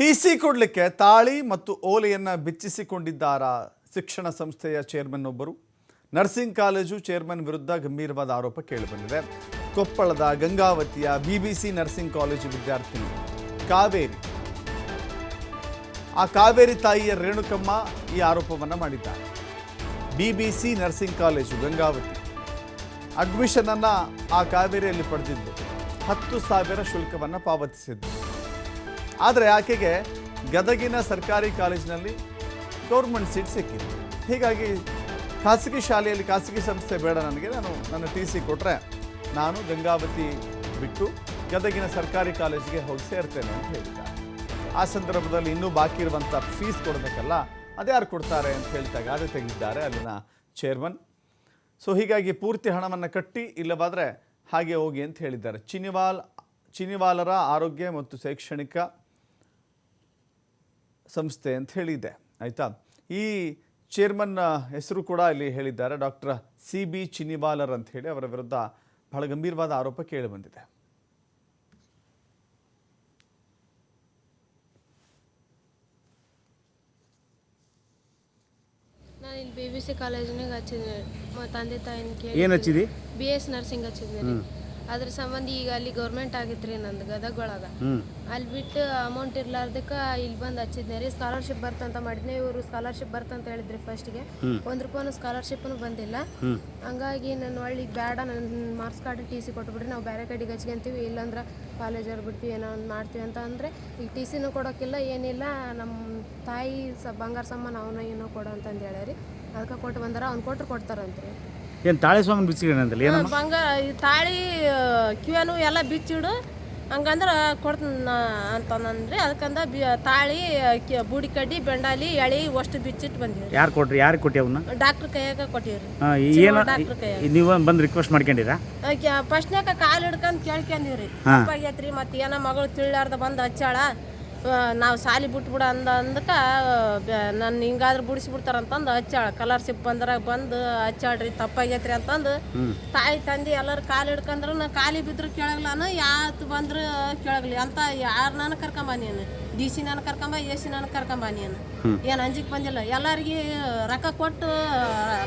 T C ಕೊಡಲಿಕ್ಕೆ ತಾಳಿ ಮತ್ತು ಓಲೆಯನ್ನು ಬಿಚ್ಚಿಸಿಕೊಂಡಿದ್ದಾರ ಶಿಕ್ಷಣ ಸಂಸ್ಥೆಯ ಚೇರ್ಮನ್ ಒಬ್ಬರು. ನರ್ಸಿಂಗ್ ಕಾಲೇಜು ಚೇರ್ಮನ್ ವಿರುದ್ಧ ಗಂಭೀರವಾದ ಆರೋಪ ಕೇಳಿಬಂದಿದೆ. ಕೊಪ್ಪಳದ ಗಂಗಾವತಿಯ ಬಿಬಿಸಿ ನರ್ಸಿಂಗ್ ಕಾಲೇಜು ವಿದ್ಯಾರ್ಥಿನಿ ಕಾವೇರಿ. ಆ ಕಾವೇರಿ ತಾಯಿಯ ರೇಣುಕಮ್ಮ ಈ ಆರೋಪವನ್ನು ಮಾಡಿದ್ದಾರೆ. BBC nursing college Gangavati. ಅಡ್ಮಿಷನನ್ನು ಆ ಕಾವೇರಿಯಲ್ಲಿ ಪಡೆದಿದ್ದು ಹತ್ತು ಸಾವಿರ ಶುಲ್ಕವನ್ನು ಪಾವತಿಸಿದ್ದು. ಆದರೆ ಆಕೆಗೆ ಗದಗಿನ ಸರ್ಕಾರಿ ಕಾಲೇಜಿನಲ್ಲಿ ಗೌರ್ಮೆಂಟ್ ಸೀಟ್ ಸಿಕ್ಕಿದೆ ಹೀಗಾಗಿ ಖಾಸಗಿ ಶಾಲೆಯಲ್ಲಿ ಖಾಸಗಿ ಸಂಸ್ಥೆ ಬೇಡ ನನಗೆ. ನಾನು ನನ್ನ ಟಿ ಸಿ ಕೊಟ್ಟರೆ ನಾನು ಗಂಗಾವತಿ ಬಿಟ್ಟು ಗದಗಿನ ಸರ್ಕಾರಿ ಕಾಲೇಜಿಗೆ ಹೋಗಿ ಸೇರ್ತೇನೆ ಅಂತ ಹೇಳಿದ್ದಾರೆ ಆ ಸಂದರ್ಭದಲ್ಲಿ ಇನ್ನೂ ಬಾಕಿ ಇರುವಂಥ ಫೀಸ್ ಕೊಡಬೇಕಲ್ಲ ಅದ್ಯಾರು ಕೊಡ್ತಾರೆ ಅಂತ ಹೇಳ್ತಾ ಗಾದೆ ತೆಗೆದಿದ್ದಾರೆ ಅಲ್ಲಿನ ಚೇರ್ಮನ್ ಸೊ ಹೀಗಾಗಿ ಪೂರ್ತಿ ಹಣವನ್ನು ಕಟ್ಟಿ ಇಲ್ಲವಾದರೆ ಹಾಗೆ ಹೋಗಿ ಅಂತ ಹೇಳಿದ್ದಾರೆ. ಚಿನಿವಾಲ್, ಚಿನಿವಾಲರ ಆರೋಗ್ಯ ಮತ್ತು ಶೈಕ್ಷಣಿಕ ಸಂಸ್ಥೆ ಅಂತ ಹೇಳಿದೆ ಆಯಿತಾ? ಈ ಚೇರ್ಮನ್ ಹೆಸರು ಕೂಡ ಇಲ್ಲಿ ಹೇಳಿದ್ದಾರೆ ಡಾಕ್ಟರ್ ಸಿ ಬಿ ಚಿನಿವಾಲರ್ ಅಂತ ಹೇಳಿ ಅವರ ವಿರುದ್ಧ ಬಹಳ ಗಂಭೀರವಾದ ಆರೋಪ ಕೇಳಿಬಂದಿದೆ ನಾನು ಇಲ್ಲಿ ಬಿ ಬಿ ಸಿ ಕಾಲೇಜಿನಾಗ ಹಚ್ಚಿದ್ದೆ ಮ ತಂದೆ ತಾಯಿನ ಕೇಳಿ ಏನು ಹಚ್ಚಿದಿ? ಬಿ ಎಸ್ ನರ್ಸಿಂಗ್ ಹಚ್ಚಿದ್ದೀನಿ. ರೀ ಅದ್ರ ಸಂಬಂಧ ಈಗ ಅಲ್ಲಿ ಗೌರ್ಮೆಂಟ್ ಆಗಿತ್ರಿ ನಂದು ಗದಗ ಒಳಗ ಅಲ್ಲಿ ಬಿಟ್ಟು ಅಮೌಂಟ್ ಇರ್ಲಾರ್ದಕ್ಕ ಇಲ್ಲಿ ಬಂದು ಹಚ್ಚಿದ್ನೆ ರೀ. ಸ್ಕಾಲರ್ಶಿಪ್ ಬರ್ತಂತ ಮಾಡಿದ್ನೆ. ಇವರು ಸ್ಕಾಲರ್ಶಿಪ್ ಬರ್ತಂತ ಹೇಳಿದ್ರಿ ಫಸ್ಟ್ಗೆ ಒಂದ್ ರೂಪಾಯಿ ಸ್ಕಾಲರ್ಶಿಪ್ನು ಬಂದಿಲ್ಲ. ಹಂಗಾಗಿ ನನ್ನ ಒಳ್ಳೆ ಈಗ ಬೇಡ ನನ್ನ ಮಾರ್ಕ್ಸ್ ಕಾರ್ಡ್ ಟಿ ಸಿ ಕೊಟ್ಬಿಡ್ರಿ. ನಾವು ಬೇರೆ ಕಡೆಗೆ ಹಚ್ಕೊಂತೀವಿ. ಇಲ್ಲಾಂದ್ರೆ ಕಾಲೇಜವ್ರು ಬಿಡ್ತೀವಿ ಏನೋ ಒಂದು ಮಾಡ್ತೀವಿ ಅಂತ ಅಂದರೆ ಈ ಟಿ ಸಿನೂ ಕೊಡೋಕ್ಕಿಲ್ಲ ಏನಿಲ್ಲ ನಮ್ಮ ತಾಯಿ ಸ ಬಂಗಾರ ಸಾಮಾನು ಅವನ ಏನೋ ಕೊಡು ಅಂತಂದು ಹೇಳ್ಯಾರಿ. ಅದಕ್ಕೆ ಕೊಟ್ಟು ಬಂದಾರ ಅವ್ನು ಕೊಟ್ಟರು ಕೊಡ್ತಾರಂತ್ರಿ. ಏನು ತಾಳೆ ಸ್ವಾಮಿ ಬಿಚ್ಚಿಡಂತಲ್ಲ ಏನು ಬಂಗಾರ ಈ ತಾಳಿ ಕಿವಿನು ಎಲ್ಲ ಬಿಚ್ಚಿಡು ಹಂಗಂದ್ರೆ ಕೊಡ್ತೀನಿ ಅಂತಂದ್ರೆ ಅದಕ್ಕಂದ ಬಿ ತಾಳಿ ಕಿ- ಬೂಡಿ ಕಡ್ಡಿ ಬೆಂಡಾಲಿ ಎಳಿ ಅಷ್ಟು ಬಿಚ್ಚಿಟ್ಟು ಬಂದಿವಿ ಯಾರು ಕೊಟ್ರಿ? ಯಾರು ಕೊಟ್ಟಿ ಅವನ್ನ ಡಾಕ್ಟ್ರ್ ಕೈಯಾಗ ಕೊಟ್ಟಿವ್ರಿ. ಏನು ಡಾಕ್ಟ್ರ್ ಕೈಯಾಗ. ನೀವು ಬಂದು ರಿಕ್ವೆಸ್ಟ್ ಮಾಡ್ಕೊಂಡಿರಾ? ಫಸ್ಟ್ನಾಗ ಕಾಲು ಹಿಡ್ಕೊಂಡು ಕೇಳ್ಕೊಂಡಿವ್ರಿ. ತಪ್ಪಾಗೈತ್ರಿ ಮತ್ತೆ ಏನೋ ಮಗಳು ತಿಳ್ಲಾರ್ದ ಬಂದು ಹಚ್ಚಾಳ. ನಾವು ಸಾಲಿ ಬಿಟ್ಬಿಡ ಅಂದ ಅಂದಕ್ಕೆ ನನ್ನ ಹಿಂಗಾದ್ರೆ ಬಿಡಿಸ್ಬಿಡ್ತಾರಂತಂದು ಹಚ್ಚಾಳ. ಕಲರ್ಶಿಪ್ ಬಂದ್ರ ಬಂದು ಹಚ್ಚಾಳ್ರಿ ತಪ್ಪಾಗೈತ್ರಿ ಅಂತಂದು ತಾಯಿ ತಂದೆ ಎಲ್ಲರೂ ಕಾಲು ಹಿಡ್ಕಂದ್ರೆ ನಾ ಕಾಲಿ ಬಿದ್ರು ಕೇಳಗ್ಲಾನು ಯಾತ್ ಬಂದ್ರೆ ಕೇಳಗ್ಲಿ ಅಂತ ಯಾರು ನಾನು ಕರ್ಕೊಂಬ ನೀನು? ಡಿ ಸಿ ನಾನು ಕರ್ಕೊಂಬ ಎ ಸಿ ನಾನು ಕರ್ಕೊಂಬ ನೀನು? ಏನು ಅಂಜಿಕೆ ಬಂದಿಲ್ಲ. ಎಲ್ಲರಿಗೆ ರೊಕ್ಕ ಕೊಟ್ಟು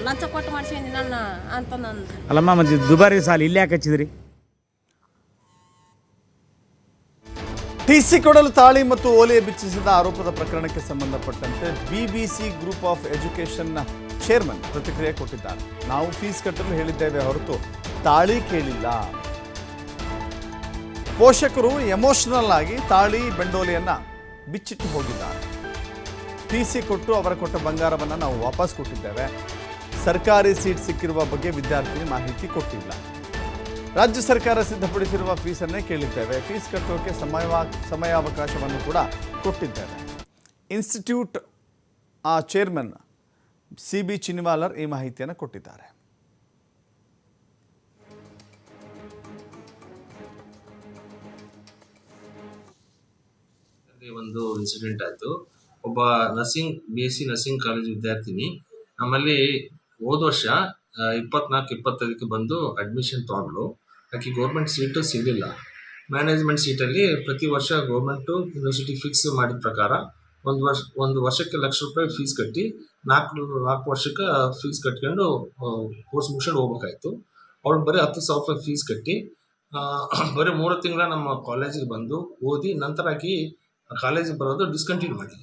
ಲಂಚ ಕೊಟ್ಟು ಮಾಡ್ಸೀನಿ ನನ್ನ ಅಂತ ನಾನು ಅಲ್ಲಮ್ಮ ಮತ್ತೆ ದುಬಾರಿ ಸಾಲ ಇಲ್ಲಿ ಯಾಕೆ ಹಚ್ಚಿದ್ರಿ? ಟಿ ಸಿ ಕೊಡಲು ತಾಳಿ ಮತ್ತು ಓಲೆ ಬಿಚ್ಚಿಸಿದ ಆರೋಪದ ಪ್ರಕರಣಕ್ಕೆ ಸಂಬಂಧಪಟ್ಟಂತೆ ಬಿಬಿಸಿ ಗ್ರೂಪ್ ಆಫ್ ಎಜುಕೇಷನ್ನ ಚೇರ್ಮನ್ ಪ್ರತಿಕ್ರಿಯೆ ಕೊಟ್ಟಿದ್ದಾರೆ. ನಾವು ಫೀಸ್ ಕಟ್ಟಲು ಹೇಳಿದ್ದೇವೆ ಹೊರತು ತಾಳಿ ಕೇಳಿಲ್ಲ. ಪೋಷಕರು ಎಮೋಷನಲ್ ಆಗಿ ತಾಳಿ ಬೆಂಡೋಲೆಯನ್ನ ಬಿಚ್ಚಿಟ್ಟು ಹೋಗಿದ್ದಾರೆ. ಟಿಸಿ ಕೊಟ್ಟು ಅವರ ಕೊಟ್ಟ ಬಂಗಾರವನ್ನು ನಾವು ವಾಪಸ್ ಕೊಟ್ಟಿದ್ದೇವೆ. ಸರ್ಕಾರಿ ಸೀಟ್ ಸಿಕ್ಕಿರುವ ಬಗ್ಗೆ ವಿದ್ಯಾರ್ಥಿನಿ ಮಾಹಿತಿ ಕೊಟ್ಟಿಲ್ಲ. ರಾಜ್ಯ ಸರ್ಕಾರ ಸಿದ್ಧಪಡಿಸಿರುವ ಫೀಸನ್ನೇ ಕೇಳಿದ್ದೇವೆ. ಫೀಸ್ ಕಟ್ಟೋಕೆ ಸಮಯ ಸಮಯಾವಕಾಶವನ್ನು ಕೂಡ ಕೊಟ್ಟಿದ್ದೇವೆ. ಇನ್ಸ್ಟಿಟ್ಯೂಟ್, ಆ, ಚೇರ್ಮನ್ ಸಿ ಬಿ ಚಿನಿವಾಲರ್ ಈ ಮಾಹಿತಿಯನ್ನು ಕೊಟ್ಟಿದ್ದಾರೆ. ಒಂದು ಇನ್ಸಿಡೆಂಟ್ ಆಯಿತು. ಒಬ್ಬ nursing B S C nursing college ವಿದ್ಯಾರ್ಥಿನಿ ನಮ್ಮಲ್ಲಿ ಹೋದ ವರ್ಷ ಇಪ್ಪತ್ನಾಲ್ಕು, ಇಪ್ಪತ್ತೈದಕ್ಕೆ ಬಂದು ಅಡ್ಮಿಷನ್ ತೊಗೊಂಡ್ಳು. ಆಕೆ ಗೌರ್ಮೆಂಟ್ ಸೀಟು ಸಿಗಲಿಲ್ಲ. ಮ್ಯಾನೇಜ್ಮೆಂಟ್ ಸೀಟಲ್ಲಿ ಪ್ರತಿ ವರ್ಷ ಗೌರ್ಮೆಂಟು ಯೂನಿವರ್ಸಿಟಿ ಫಿಕ್ಸ್ ಮಾಡಿದ ಪ್ರಕಾರ ಒಂದು ವರ್ಷ, ಒಂದು ವರ್ಷಕ್ಕೆ ಲಕ್ಷ ರೂಪಾಯಿ ಫೀಸ್ ಕಟ್ಟಿ ನಾಲ್ಕು ನಾಲ್ಕು ವರ್ಷಕ್ಕೆ ಫೀಸ್ ಕಟ್ಕೊಂಡು ಕೋರ್ಸ್ ಮುಗಿಸ್ಕೊಂಡು ಹೋಗ್ಬೇಕಾಯ್ತು. ಅವಳು ಬರೀ ಹತ್ತು ಸಾವಿರ ರೂಪಾಯಿ ಫೀಸ್ ಕಟ್ಟಿ ಬರೀ ಮೂರು ತಿಂಗಳ ನಮ್ಮ ಕಾಲೇಜಿಗೆ ಬಂದು ಓದಿ ನಂತರ ಆಕಿ ಕಾಲೇಜಿಗೆ ಬರೋದು ಡಿಸ್ಕಂಟಿನ್ಯೂ ಮಾಡಿ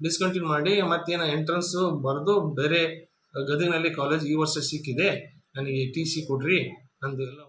ಡಿಸ್ಕಂಟಿನ್ಯೂ ಮಾಡಿ ಮತ್ತೇನು ಎಂಟ್ರೆನ್ಸು ಬರೆದು ಬೇರೆ ಗದಗಿನಲ್ಲಿ ಕಾಲೇಜ್ ಈ ವರ್ಷ ಸಿಕ್ಕಿದೆ, ನನಗೆ ಟಿ ಸಿ ಕೊಡ್ರಿ, ನಂದು ಎಲ್ಲ